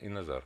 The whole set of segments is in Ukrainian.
і Назар.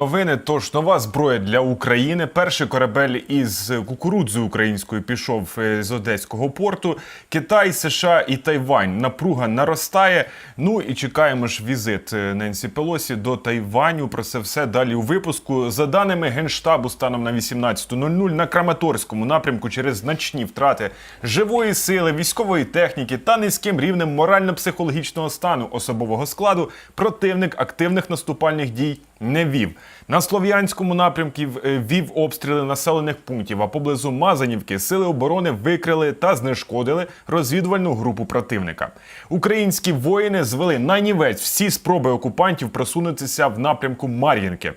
Новини. Тож нова зброя для України. Перший корабель із кукурудзою українською пішов е, з одеського порту. Китай, США і Тайвань. Напруга наростає. Ну і чекаємо ж візит е, Ненсі Пелосі до Тайваню. Про це все далі у випуску. За даними генштабу, станом на 18.00 на Краматорському напрямку через значні втрати живої сили, військової техніки та низьким рівнем морально-психологічного стану особового складу противник активних наступальних дій не вів. На слов'янському напрямку е, вів обстріли населених пунктів. А поблизу Мазанівки сили оборони викрили та знешкодили розвідувальну групу противника. Українські воїни звели на нівець всі спроби окупантів просунутися в напрямку Мар'їнки.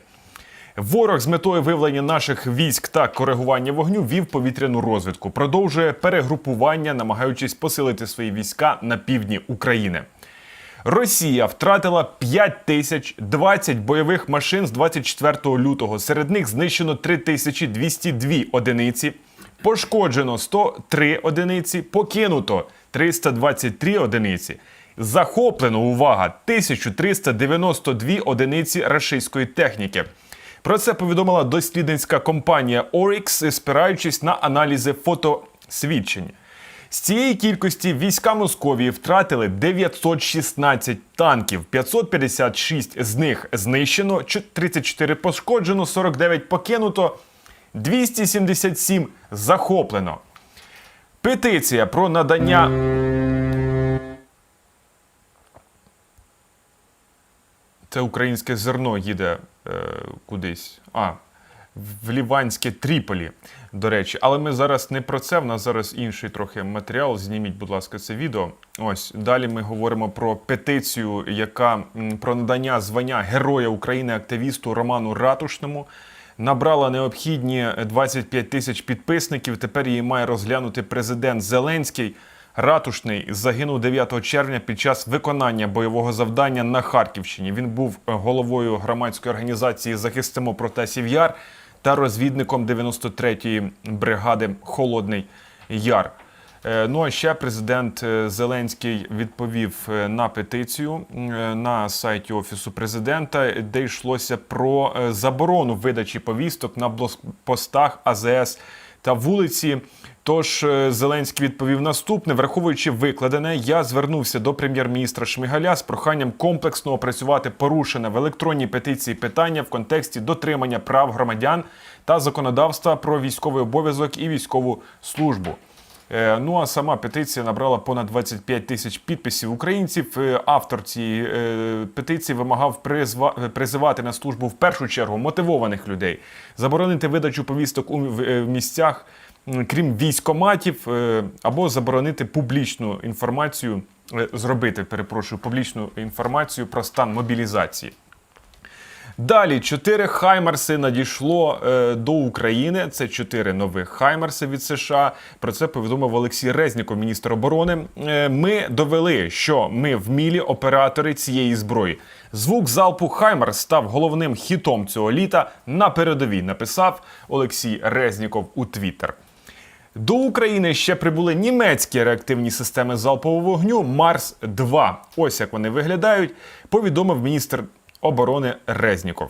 Ворог з метою виявлення наших військ та коригування вогню вів повітряну розвідку, продовжує перегрупування, намагаючись посилити свої війська на півдні України. Росія втратила 5 тисяч 20 бойових машин з 24 лютого. Серед них знищено 3202 одиниці, пошкоджено 103 одиниці, покинуто 323 одиниці. Захоплено увага 1392 одиниці рашистської техніки. Про це повідомила дослідницька компанія Oryx, спираючись на аналізи фотосвідчень. З цієї кількості війська Московії втратили 916 танків, 556 з них знищено, 34 пошкоджено, 49 покинуто, 277 захоплено. Петиція про надання. Це українське зерно їде е, кудись. А, в Ліванське Тріполі, до речі. Але ми зараз не про це. В нас зараз інший трохи матеріал. Зніміть, будь ласка, це відео. Ось далі ми говоримо про петицію, яка про надання звання Героя України активісту Роману Ратушному. Набрала необхідні 25 тисяч підписників. Тепер її має розглянути президент Зеленський. Ратушний загинув 9 червня під час виконання бойового завдання на Харківщині. Він був е, головою громадської організації Захистимо Протасів Яр та розвідником 93-ї бригади Холодний Яр. Е, Ну а ще президент е, Зеленський відповів е, на петицію на сайті Офісу президента, де йшлося про заборону видачі повісток на блокпостах АЗС та вулиці. Тож е, Зеленський відповів наступне: враховуючи викладене, я звернувся до прем'єр-міністра Шмигаля з проханням комплексно опрацювати порушене в електронній петиції питання в контексті дотримання прав громадян та законодавства про військовий обов'язок і військову службу. Е, Ну а сама петиція набрала понад 25 тисяч підписів українців. Е, Автор цієї петиції вимагав призивати на службу в першу чергу мотивованих людей, заборонити видачу повісток у місцях, крім військоматів, е, або заборонити публічну інформацію, е, зробити, перепрошую, публічну інформацію про стан мобілізації. Далі чотири хаймерси надійшло е, до України. Це чотири нових хаймерси від США. Про це повідомив Олексій Резніков, міністр оборони. Е, ми довели, що ми вмілі оператори цієї зброї. Звук залпу Хаймерс став головним хітом цього літа на передовій. Написав Олексій Резніков у Твіттер. До України ще прибули німецькі реактивні системи залпового вогню Марс 2 Ось як вони виглядають. Повідомив міністр оборони Резніков.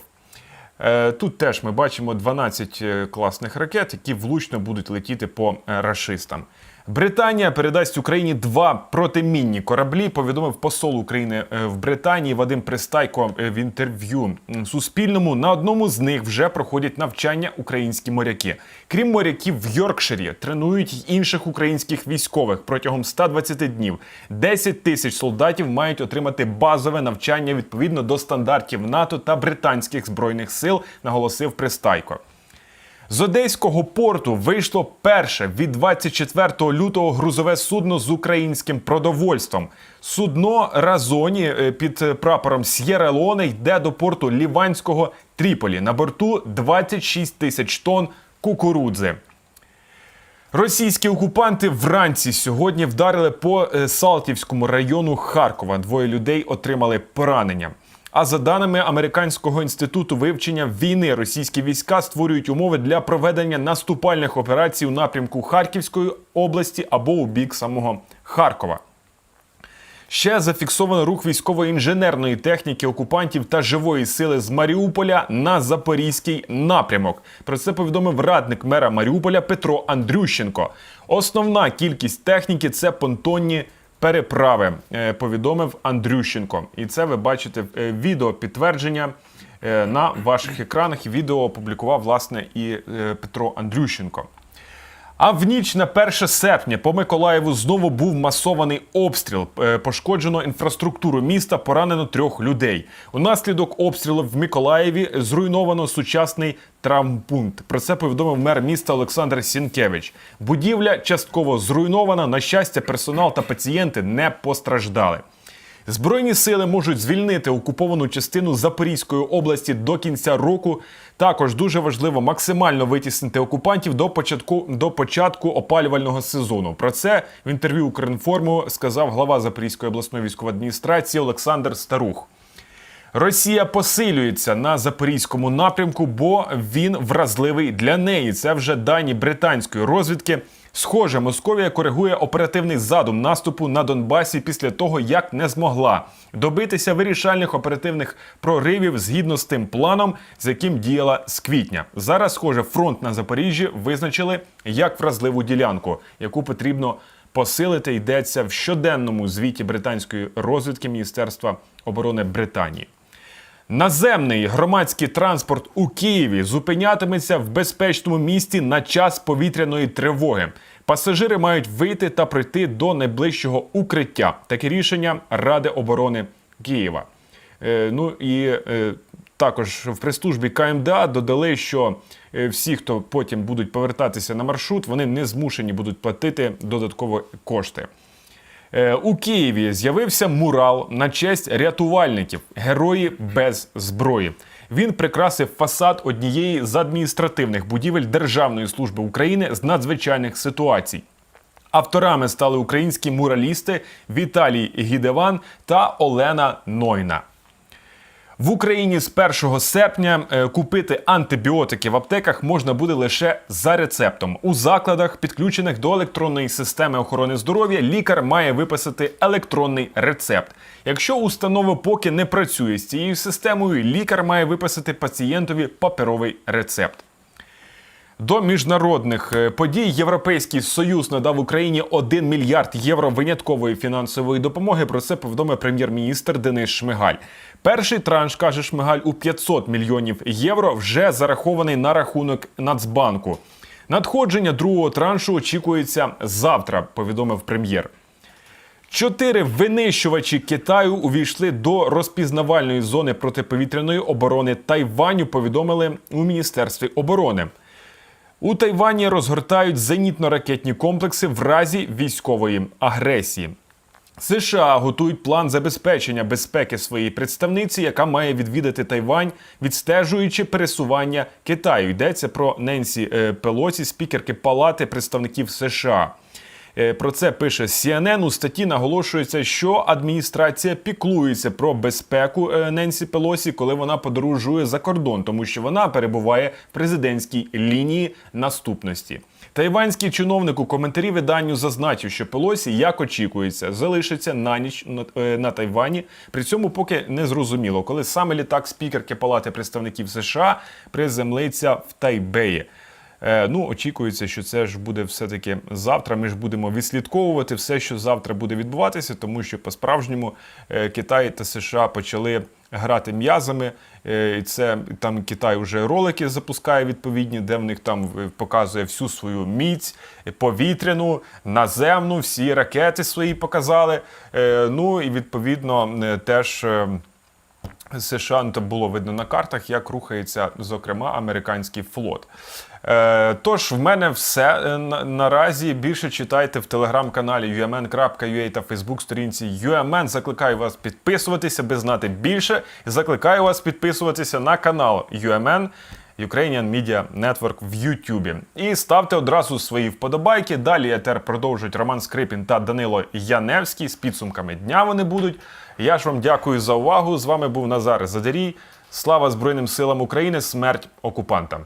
Е, Тут теж ми бачимо 12 е, класних ракет, які влучно будуть летіти по е, рашистам. Британія передасть Україні два протимінні кораблі. Повідомив посол України е, в Британії Вадим Пристайко е, в інтерв'ю Суспільному. На одному з них вже проходять навчання українські моряки. Крім моряків в Йоркширі, тренують інших українських військових протягом 120 днів. 10 тисяч солдатів мають отримати базове навчання відповідно до стандартів НАТО та британських збройних сил, наголосив Пристайко. З одеського порту вийшло перше від 24 лютого грузове судно з українським продовольством. Судно Разоні е, під е, прапором С'єра Леоне йде до порту Ліванського Тріполі. На борту 26 тисяч тонн кукурудзи. Російські окупанти вранці сьогодні вдарили по е, Салтівському району Харкова. Двоє людей отримали поранення. А за даними Американського інституту вивчення війни, російські війська створюють умови для проведення наступальних операцій у напрямку Харківської області або у бік самого Харкова. Ще зафіксовано рух військової інженерної техніки окупантів та живої сили з Маріуполя на запорізький напрямок. Про це повідомив радник мера Маріуполя Петро Андрющенко. Основна кількість техніки це понтонні переправи, е, повідомив Андрющенко. І це ви бачите е, відео підтвердження е, на ваших екранах. Відео опублікував власне і Петро Андрющенко. А в ніч на 1 серпня по Миколаєву знову був масований обстріл. Е, Пошкоджено інфраструктуру міста, поранено трьох людей. Унаслідок обстрілу в Миколаєві зруйновано сучасний травмпункт. Про це повідомив мер міста Олександр Сінкевич. Будівля частково зруйнована. На щастя, персонал та пацієнти не постраждали. Збройні сили можуть звільнити окуповану частину Запорізької області до кінця року. Також дуже важливо максимально витіснити окупантів до початку до початку опалювального сезону. Про це в інтерв'ю Укрінформу сказав глава Запорізької обласної військової адміністрації Олександр Старух. Росія посилюється на запорізькому напрямку, бо він вразливий для неї. Це вже дані британської розвідки. Схоже, Московія коригує оперативний задум наступу на Донбасі після того, як не змогла добитися вирішальних оперативних проривів згідно з тим планом, з яким діяла з квітня. Зараз, схоже, фронт на Запоріжжі визначили як вразливу ділянку, яку потрібно посилити. Йдеться в щоденному звіті британської розвідки Міністерства оборони Британії. Наземний громадський транспорт у Києві зупинятиметься в безпечному місті на час повітряної тривоги. Пасажири мають вийти та прийти до найближчого укриття. Таке рішення Ради оборони Києва. Е, ну і е, також в прес-службі КМДА додали, що е, всі, хто потім будуть повертатися на маршрут, вони не змушені будуть платити додаткові кошти. Е, У Києві з'явився мурал на честь рятувальників Герої без зброї. Він прикрасив фасад однієї з адміністративних будівель Державної служби України з надзвичайних ситуацій. Авторами стали українські муралісти Віталій Гідеван та Олена Нойна. В Україні з 1 серпня е, купити антибіотики в аптеках можна буде лише за рецептом. У закладах, підключених до електронної системи охорони здоров'я, лікар має виписати електронний рецепт. Якщо установа поки не працює з цією системою, лікар має виписати пацієнтові паперовий рецепт. До міжнародних е, подій Європейський Союз надав Україні 1 мільярд євро виняткової фінансової допомоги. Про це повідомив прем'єр-міністр Денис Шмигаль. Перший транш каже Шмигаль у 500 мільйонів євро вже зарахований на рахунок Нацбанку. Надходження другого траншу очікується завтра. Повідомив прем'єр. Чотири винищувачі Китаю увійшли до розпізнавальної зони протиповітряної оборони Тайваню. Повідомили у міністерстві оборони. У Тайвані розгортають зенітно-ракетні комплекси в разі військової агресії. США готують план забезпечення безпеки своєї представниці, яка має відвідати Тайвань, відстежуючи пересування Китаю. Йдеться про Ненсі е, Пелосі, спікерки Палати представників США. Е, Про це пише CNN. У статті наголошується, що адміністрація піклується про безпеку е, Ненсі Пелосі, коли вона подорожує за кордон, тому що вона перебуває в президентській лінії наступності. Тайванський чиновник у коментарі виданню зазначив, що Пелосі, як очікується, залишиться на ніч на, е, Тайвані. При цьому поки не зрозуміло, коли саме літак спікерки Палати представників США приземлиться в Тайбеї. Е, ну, очікується, що це ж буде все-таки завтра. Ми ж будемо відслідковувати все, що завтра буде відбуватися, тому що по-справжньому е, Китай та США почали грати м'язами. Е, І це там Китай вже ролики запускає відповідні, де в них там показує всю свою міць, повітряну, наземну, всі ракети свої показали. Ну і відповідно теж. США ну, там було видно на картах, як рухається, зокрема, американський флот. Е, тож, в мене все е, на- наразі. Більше читайте в телеграм-каналі umn.ua та фейсбук-сторінці UMN. Закликаю вас підписуватися, би знати більше. Закликаю вас підписуватися на канал UMN. Ukrainian Media Network в Ютубі. І ставте одразу свої вподобайки. Далі етер продовжують Роман Скрипін та Данило Яневський. З підсумками дня вони будуть. Я ж вам дякую за увагу. З вами був Назар Задарій. Слава Збройним силам України, смерть окупантам.